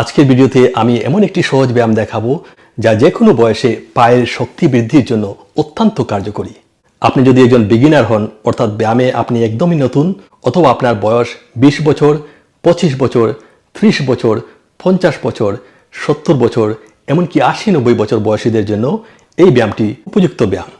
আজকের ভিডিওতে আমি এমন একটি সহজ ব্যায়াম দেখাবো যা যে কোনো বয়সে পায়ের শক্তি বৃদ্ধির জন্য অত্যন্ত কার্যকরী। আপনি যদি একজন বিগিনার হন, অর্থাৎ ব্যায়ামে আপনি একদমই নতুন, অথবা আপনার বয়স বিশ বছর, পঁচিশ বছর, ত্রিশ বছর, পঞ্চাশ বছর, সত্তর বছর, এমনকি আশি নব্বই বছর বয়সীদের জন্য এই ব্যায়ামটি উপযুক্ত ব্যায়াম।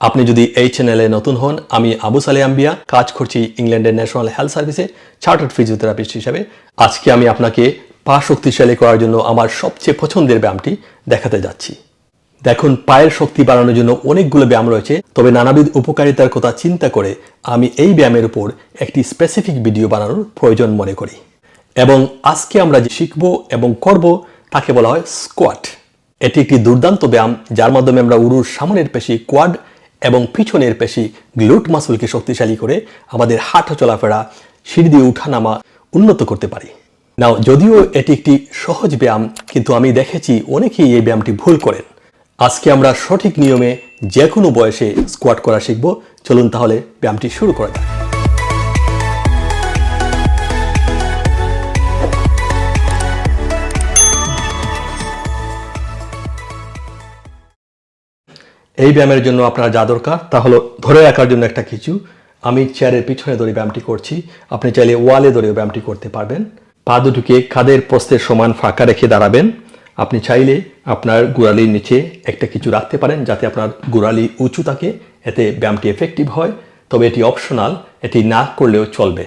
আপনি যদি এই চ্যানেলে নতুন হন, আমি আবু সালে আম্বিয়া, কাজ করছি ইংল্যান্ডের ন্যাশনাল হেলথ সার্ভিসে চার্টার্ড ফিজিওথেরাপিস্ট হিসেবে। আজকে আমি আপনাকে পা শক্তিশালী করার জন্য আমার সবচেয়ে পছন্দের ব্যায়ামটি দেখাতে যাচ্ছি। দেখুন, পায়ের শক্তি বাড়ানোর জন্য অনেকগুলো ব্যায়াম রয়েছে, তবে নানাবিধ উপকারিতার কথা চিন্তা করে আমি এই ব্যায়ামের উপর একটি স্পেসিফিক ভিডিও বানানোর প্রয়োজন মনে করি। এবং আজকে আমরা যে শিখব এবং করব, তাকে বলা হয় স্কোয়াট এটি একটি দুর্দান্ত ব্যায়াম, যার মাধ্যমে আমরা উরুর সামনের পেশি কোয়াড এবং পিছনের পেশি গ্লুট মাসুলকে শক্তিশালী করে আমাদের হাঁটা চলাফেরা সিঁড়ি দিয়ে উঠানামা উন্নত করতে পারি। নাও, যদিও এটি একটি সহজ ব্যায়াম, কিন্তু আমি দেখেছি অনেকেই এই ব্যায়ামটি ভুল করেন। আজকে আমরা সঠিক নিয়মে যে কোনো বয়সে স্কোয়াট করা শিখব। চলুন তাহলে ব্যায়ামটি শুরু করা যাক। এই ব্যায়ামের জন্য আপনার যা দরকার, তা হলো ধরে রাখার জন্য একটা কিছু। আমি চেয়ারের পিছনে ধরে ব্যায়ামটি করছি। আপনি চাইলে ওয়ালে ধরেও ব্যায়ামটি করতে পারবেন। পা দুটোকে কাদের প্রস্তের সমান ফাঁকা রেখে দাঁড়াবেন। আপনি চাইলে আপনার গোড়ালির নিচে একটা কিছু রাখতে পারেন যাতে আপনার গোড়ালি উঁচু থাকে, এতে ব্যায়ামটি এফেক্টিভ হয়। তবে এটি অপশনাল এটি না করলেও চলবে।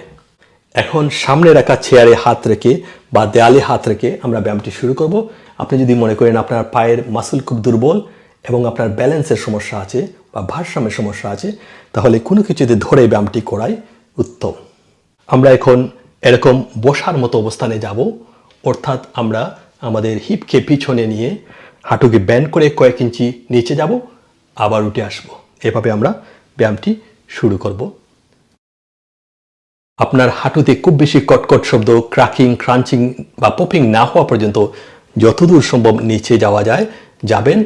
এখন সামনে রাখা চেয়ারে হাত রেখে বা দেয়ালে হাত রেখে আমরা ব্যায়ামটি শুরু করব। আপনি যদি মনে করেন আপনার পায়ের মাসুল খুব দুর্বল এবং আপনার ব্যালেন্সের সমস্যা আছে বা ভারসাম্যের সমস্যা আছে, তাহলে কোনো কিছুতে ধরে ব্যায়ামটি করাই উত্তম। আমরা এখন এরকম বসার মতো অবস্থানে যাব, অর্থাৎ আমরা আমাদের হিপকে পিছনে নিয়ে হাঁটুকে ব্যান্ড করে কয়েক ইঞ্চি নিচে যাব, আবার উঠে আসব। এভাবে আমরা ব্যায়ামটি শুরু করব। আপনার হাঁটুতে খুব বেশি কটকট শব্দ ক্রাকিং ক্রাঞ্চিং বা পপিং না হওয়া পর্যন্ত যতদূর সম্ভব নিচে যাওয়া যায়, যাবেন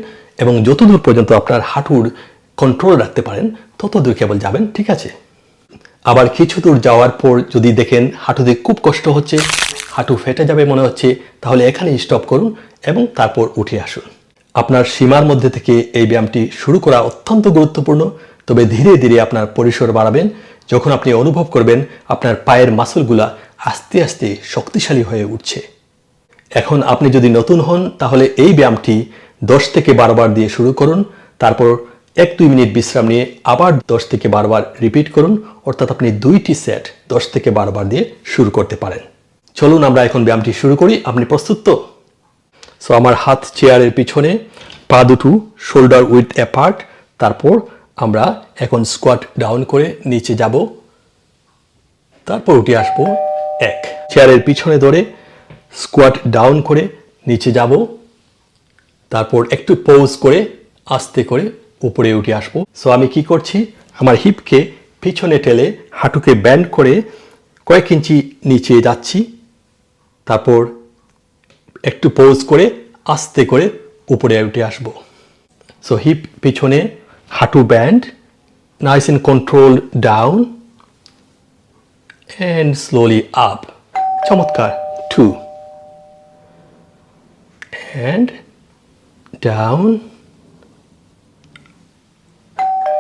এবং যতদূর পর্যন্ত আপনার হাঁটুর কন্ট্রোল রাখতে পারেন, ততদূর কেবল যাবেন, ঠিক আছে? আবার কিছু দূর যাওয়ার পর যদি দেখেন হাঁটুতে খুব কষ্ট হচ্ছে, হাঁটু ফেটে যাবে মনে হচ্ছে, তাহলে এখানে স্টপ করুন এবং তারপর উঠে আসুন। আপনার সীমার মধ্যে থেকে এই ব্যায়ামটি শুরু করা অত্যন্ত গুরুত্বপূর্ণ, তবে ধীরে ধীরে আপনার পরিসর বাড়াবেন। যখন আপনি অনুভব করবেন, আপনার পায়ের মাসলগুলা আস্তে আস্তে শক্তিশালী হয়ে উঠছে। এখন আপনি যদি নতুন হন, তাহলে এই ব্যায়ামটি দশ থেকে বারো বার দিয়ে শুরু করুন, তারপর এক দুই মিনিট বিশ্রাম নিয়ে আবার দশ থেকে বারবার রিপিট করুন, অর্থাৎ আপনি দুইটি সেট দশ থেকে বারো বার দিয়ে শুরু করতে পারেন। চলুন আমরা এখন ব্যায়ামটি শুরু করি। আপনি প্রস্তুত তো? সো আমার হাত চেয়ারের পিছনে, পা দুটো শোল্ডার উইথ অ্যাপার্ট তারপর আমরা এখন স্কোয়াট ডাউন করে নিচে যাব। তারপর উঠে আসব এক। চেয়ারের পিছনে ধরে স্কোয়াট ডাউন করে নিচে যাব। তারপর একটু পৌজ করে আস্তে করে উপরে উঠে আসব। সো আমি কি করছি? আমার হিপকে পিছনে টেলে হাঁটুকে ব্যান্ড করে কয়েক ইঞ্চি নিচে যাচ্ছি। তারপর একটু পৌজ করে আস্তে করে উপরে উঠে আসব। সো হিপ পিছনে, হাঁটু band nice in control down and slowly up চমৎকার। Two and down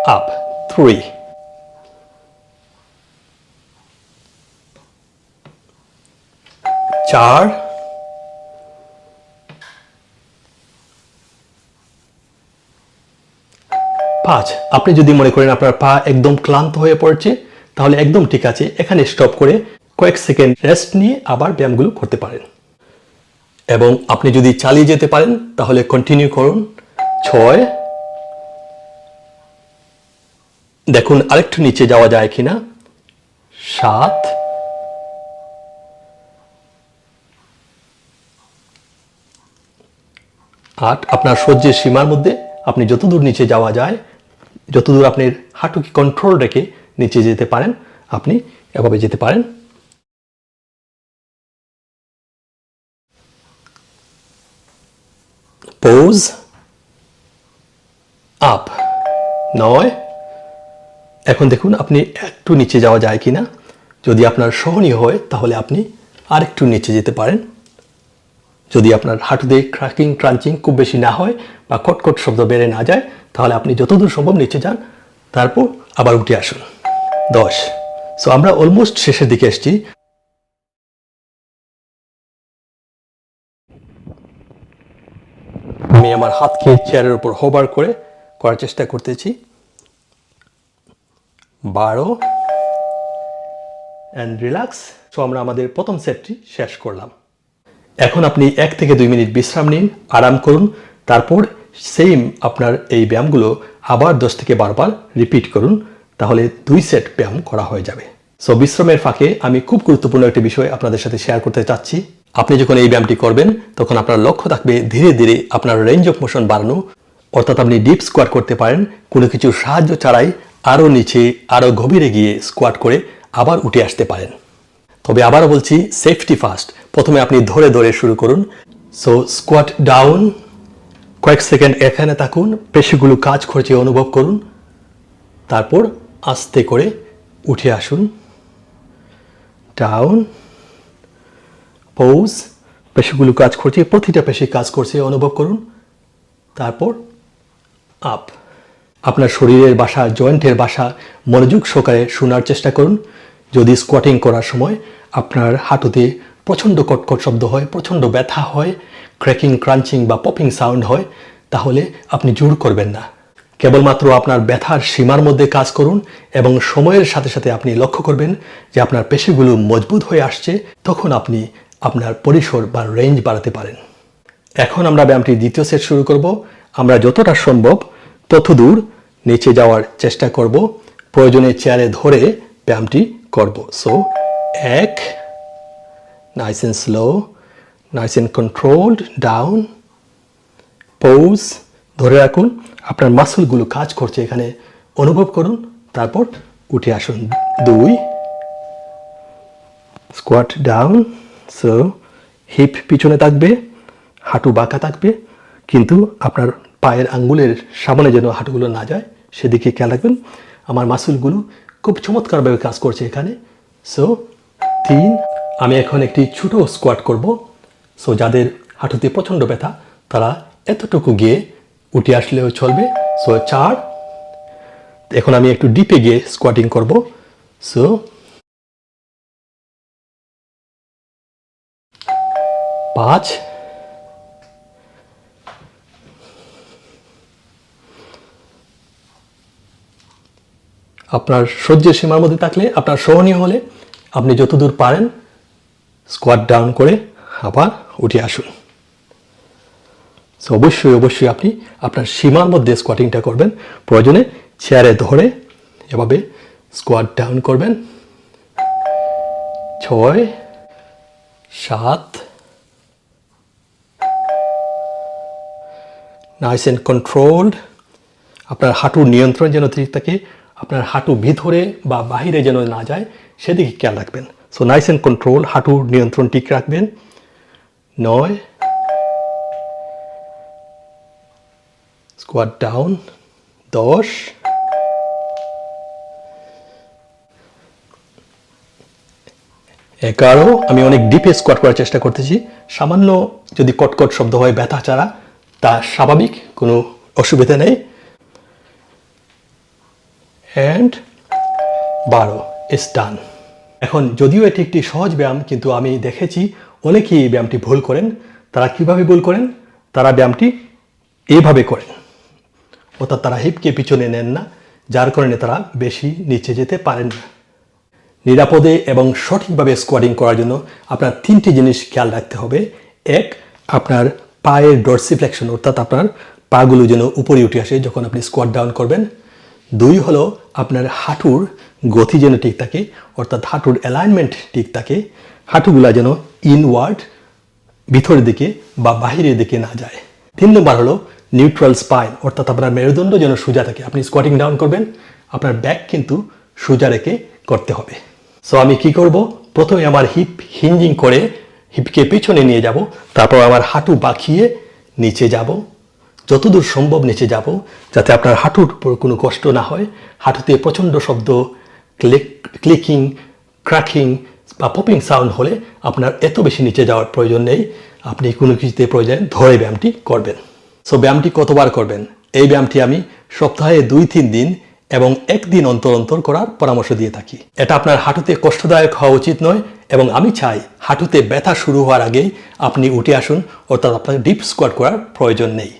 up. Three. চার পাঁচ আপনি যদি মনে করেন আপনার পা একদম ক্লান্ত হয়ে পড়ছে, তাহলে একদম ঠিক আছে। এখানে স্টপ করে কয়েক সেকেন্ড রেস্ট নিয়ে আবার ব্যায়ামগুলো করতে পারেন। এবং আপনি যদি চালিয়ে যেতে পারেন, তাহলে কন্টিনিউ করুন। ছয়। দেখুন, আরেকটু নিচে যাওয়া যায় কিনা। সাত। আট, আপনার সহ্যের সীমার মধ্যে আপনি যতদূর নিচে যাওয়া যায়, যতদূর আপনি হাঁটুকে কন্ট্রোল রেখে নিচে যেতে পারেন, আপনি এভাবে যেতে পারেন। পোজ আপ নয়। এখন দেখুন আপনি একটু নিচে যাওয়া যায় কিনা। যদি আপনার সহনীয় হয়, তাহলে আপনি আরেকটু নিচে যেতে পারেন। যদি আপনার হাঁটুতে ক্র্যাকিং ক্রাঞ্চিং খুব বেশি না হয় বা কটকট শব্দ বেড়ে না যায়, তাহলে আপনি যতদূর সম্ভব নিচে যান। তারপর আবার উঠে আসুন। দশ। সো আমরা অলমোস্ট শেষের দিকে এসেছি। আমি আমার হাতকে চেয়ারের উপর হোবার করে করার চেষ্টা করতেছি। বারো। অ্যান্ড রিল্যাক্স সো আমরা আমাদের প্রথম সেটটি শেষ করলাম। এখন আপনি এক থেকে দুই মিনিট বিশ্রাম নিন, আরাম করুন, তারপর সেম আপনার এই ব্যায়ামগুলো আবার দশ থেকে বারবার রিপিট করুন, তাহলে দুই সেট ব্যায়াম করা হয়ে যাবে। সো বিশ্রামের ফাঁকে আমি খুব গুরুত্বপূর্ণ একটি বিষয় আপনাদের সাথে শেয়ার করতে চাচ্ছি। আপনি যখন এই ব্যায়ামটি করবেন, তখন আপনার লক্ষ্য থাকবে ধীরে ধীরে আপনার রেঞ্জ অফ মোশন বাড়ানো, অর্থাৎ আপনি ডিপ স্কোয়ার করতে পারেন, কোনো কিছু সাহায্য ছাড়াই আরও নিচে, আরও গভীরে গিয়ে স্কোয়াট করে আবার উঠে আসতে পারেন। তবে আবারও বলছি সেফটি ফার্স্ট প্রথমে আপনি ধরে ধরে শুরু করুন। সো স্কোয়াট ডাউন কয়েক সেকেন্ড এখানে থাকুন, পেশিগুলো কাজ করছে অনুভব করুন। তারপর আস্তে করে উঠে আসুন। ডাউন পৌজ পেশিগুলো কাজ করছে প্রতিটা পেশি কাজ করছে অনুভব করুন। তারপর আপ আপনার শরীরের বাসা, জয়েন্টের বাসা মনোযোগ সহকারে শোনার চেষ্টা করুন। যদি স্কোয়াটিং করার সময় আপনার হাঁটুতে প্রচণ্ড কটকট শব্দ হয়, প্রচণ্ড ব্যথা হয় ক্র্যাকিং ক্রাঞ্চিং বা পপিং সাউন্ড হয়, তাহলে আপনি জোর করবেন না। কেবলমাত্র আপনার ব্যথার সীমার মধ্যে কাজ করুন এবং সময়ের সাথে সাথে আপনি লক্ষ্য করবেন যে আপনার পেশিগুলো মজবুত হয়ে আসছে, তখন আপনি আপনার পরিসর বা রেঞ্জ বাড়াতে পারেন। এখন আমরা ব্যায়ামটি দ্বিতীয় সেট শুরু করব। আমরা যতটা সম্ভব তত দূর নিচে যাওয়ার চেষ্টা করব। প্রয়োজনে চেয়ারে ধরে ব্যায়ামটি করব। সো এক nice and slow nice and controlled down pause ধরে রাখুন। আপনার মাসলগুলো কাজ করছে এখানে। অনুভব করুন, তারপর উঠে আসুন। দুই স্কোয়াট ডাউন সো হিপ পিছনে থাকবে, হাঁটু বাঁকা থাকবে, কিন্তু আপনার পায়ের আঙ্গুলের সামনে যেন হাঁটুগুলো না যায় সেদিকে খেয়াল রাখবেন। আমার মাসুলগুলো খুব চমৎকারভাবে কাজ করছে এখানে। সো তিন, আমি এখন একটি ছোট স্কোয়াট করব। সো যাদের হাঁটুতে প্রচণ্ড ব্যথা, তারা এতটুকু গিয়ে উঠে আসলেও চলবে। সো চার, এখন আমি একটু ডিপে গিয়ে স্কোয়াটিং করব। সো পাঁচ আপনার সহ্যের সীমার মধ্যে থাকলে আপনার সহনীয় হলে আপনি যতদূর পারেন স্কোয়াট ডাউন করে আবার উঠে আসুন। So, অবশ্যই অবশ্যই আপনি আপনার সীমার মধ্যে স্কোয়াটিংটা করবেন। প্রয়োজনে চেয়ারে ধরে এভাবে স্কোয়াট ডাউন করবেন। ছয় সাত নাইস অ্যান্ড কন্ট্রোলড আপনার হাঁটুর নিয়ন্ত্রণ যেন ঠিক থাকে আপনার হাঁটু ভিতরে বা বাহিরে যেন না যায়, সেদিকে খেয়াল রাখবেন। সো নাইস অ্যান্ড কন্ট্রোল হাঁটুর নিয়ন্ত্রণ ঠিক রাখবেন। নয় স্কোয়াট ডাউন দশ, এগারো, আমি অনেক ডিপে স্কোয়াট করার চেষ্টা করতেছি। সামান্য যদি কটকট শব্দ হয় ব্যথা ছাড়া, তা স্বাভাবিক, কোনো অসুবিধা নেই। অ্যান্ড বারো ইস ডান এখন যদিও এটি একটি সহজ ব্যায়াম, কিন্তু আমি দেখেছি অনেকেই এই ব্যায়ামটি ভুল করেন। তারা কীভাবে ভুল করেন? তারা ব্যায়ামটি এভাবে করেন। অর্থাৎ তারা হিপকে পিছনে নেন না, যার কারণে তারা বেশি নিচে যেতে পারেন না। নিরাপদে এবং সঠিকভাবে স্কোয়াডিং করার জন্য আপনার তিনটি জিনিস খেয়াল রাখতে হবে। এক, আপনার পায়ের ডরসিফ্লেকশন অর্থাৎ আপনার পাগুলো যেন উপরে উঠে আসে যখন আপনি স্কোয়াড ডাউন করবেন। দুই হলো আপনার হাঁটুর গতি যেন ঠিক থাকে, অর্থাৎ হাঁটুর অ্যালাইনমেন্ট ঠিক থাকে, হাঁটুগুলা যেন ইনওয়ার্ড ভিতরের দিকে বা বাহিরের দিকে না যায়। তিন নম্বর হলো নিউট্রাল স্পাইন অর্থাৎ আপনার মেরুদণ্ড যেন সোজা থাকে। আপনি স্কোয়াটিং ডাউন করবেন, আপনার ব্যাক কিন্তু সোজা রেখে করতে হবে। সো আমি কি করব? প্রথমে আমার হিপ হিঞ্জিং করে হিপকে পিছনে নিয়ে যাব, তারপর আমার হাঁটু বাঁকিয়ে নিচে যাব। যতদূর সম্ভব নিচে যাব, যাতে আপনার হাঁটুর উপর কোনো কষ্ট না হয়। হাঁটুতে প্রচণ্ড শব্দ, ক্লিক, ক্লিকিং, ক্র্যাকিং বা পপিং সাউন্ড হলে আপনার এত বেশি নিচে যাওয়ার প্রয়োজন নেই। আপনি কোনো কিছুতে প্রয়োজন ধরে ব্যায়ামটি করবেন। সো ব্যায়ামটি কতবার করবেন? এই ব্যায়ামটি আমি সপ্তাহে দুই, তিন দিন এবং একদিন অন্তর অন্তর করার পরামর্শ দিয়ে থাকি। এটা আপনার হাঁটুতে কষ্টদায়ক হওয়া উচিত নয় এবং আমি চাই হাঁটুতে ব্যথা শুরু হওয়ার আগেই আপনি উঠে আসুন, অর্থাৎ আপনার ডিপ স্কোয়াট করার প্রয়োজন নেই।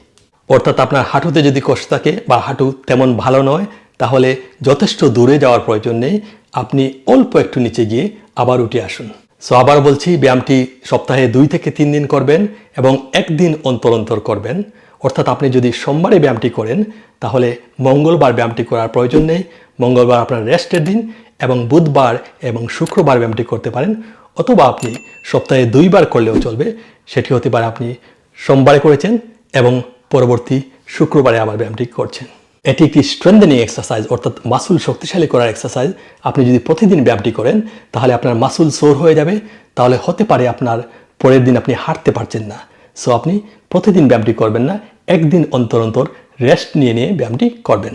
অর্থাৎ আপনার হাঁটুতে যদি কষ্ট থাকে বা হাঁটু তেমন ভালো নয়, তাহলে যথেষ্ট দূরে যাওয়ার প্রয়োজন নেই। আপনি অল্প একটু নিচে গিয়ে আবার উঠে আসুন। সো আবার বলছি, ব্যায়ামটি সপ্তাহে দুই থেকে তিন দিন করবেন এবং একদিন অন্তর অন্তর করবেন। অর্থাৎ আপনি যদি সোমবারে ব্যায়ামটি করেন, তাহলে মঙ্গলবার ব্যায়ামটি করার প্রয়োজন নেই। মঙ্গলবার আপনার রেস্টের দিন এবং বুধবার এবং শুক্রবার ব্যায়ামটি করতে পারেন। অথবা আপনি সপ্তাহে দুইবার করলেও চলবে। সেটি হতে পারে আপনি সোমবারে করেছেন এবং পরবর্তী শুক্রবারে আবার ব্যায়ামটি করছেন। এটি একটি স্ট্রেন্থেনিং এক্সারসাইজ অর্থাৎ মাসুল শক্তিশালী করার এক্সারসাইজ আপনি যদি প্রতিদিন ব্যায়ামটি করেন, তাহলে আপনার মাসুল সোর হয়ে যাবে। তাহলে হতে পারে আপনার পরের দিন আপনি হাঁটতে পারছেন না। সো আপনি প্রতিদিন ব্যায়ামটি করবেন না। একদিন অন্তর অন্তর রেস্ট নিয়ে নিয়ে ব্যায়ামটি করবেন।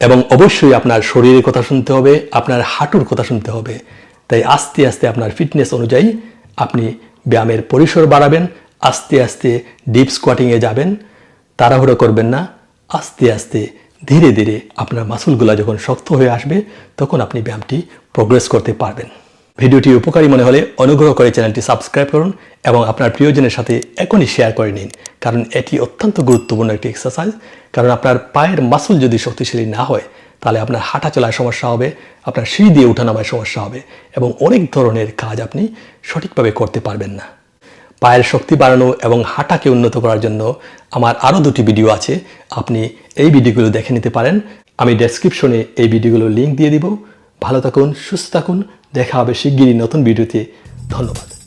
এবং অবশ্যই আপনার শরীরের কথা শুনতে হবে, আপনার হাঁটুর কথা শুনতে হবে। তাই আস্তে আস্তে আপনার ফিটনেস অনুযায়ী আপনি ব্যায়ামের পরিসর বাড়াবেন, আস্তে আস্তে ডিপ স্কোয়াটিংয়ে যাবেন। তাড়াহুড়ো করবেন না। আস্তে আস্তে, ধীরে ধীরে আপনার মাসুলগুলো যখন শক্ত হয়ে আসবে, তখন আপনি ব্যায়ামটি প্রোগ্রেস করতে পারবেন। ভিডিওটি উপকারী মনে হলে অনুগ্রহ করে চ্যানেলটি সাবস্ক্রাইব করুন এবং আপনার প্রিয়জনের সাথে এখনই শেয়ার করে নিন। কারণ এটি অত্যন্ত গুরুত্বপূর্ণ একটি এক্সারসাইজ কারণ আপনার পায়ের মাসুল যদি শক্তিশালী না হয়, তাহলে আপনার হাঁটা চলায় সমস্যা হবে, আপনার সিঁড়ি দিয়ে ওঠানামায় সমস্যা হবে এবং অনেক ধরনের কাজ আপনি সঠিকভাবে করতে পারবেন না। পায়ের শক্তি বাড়ানো এবং হাঁটাকে উন্নত করার জন্য আমার আরও দুটি ভিডিও আছে। আপনি এই ভিডিওগুলো দেখে নিতে পারেন। আমি ডেসক্রিপশনে এই ভিডিওগুলোর লিঙ্ক দিয়ে দিব। ভালো থাকুন, সুস্থ থাকুন। দেখা হবে শিগগিরই নতুন ভিডিওতে। ধন্যবাদ।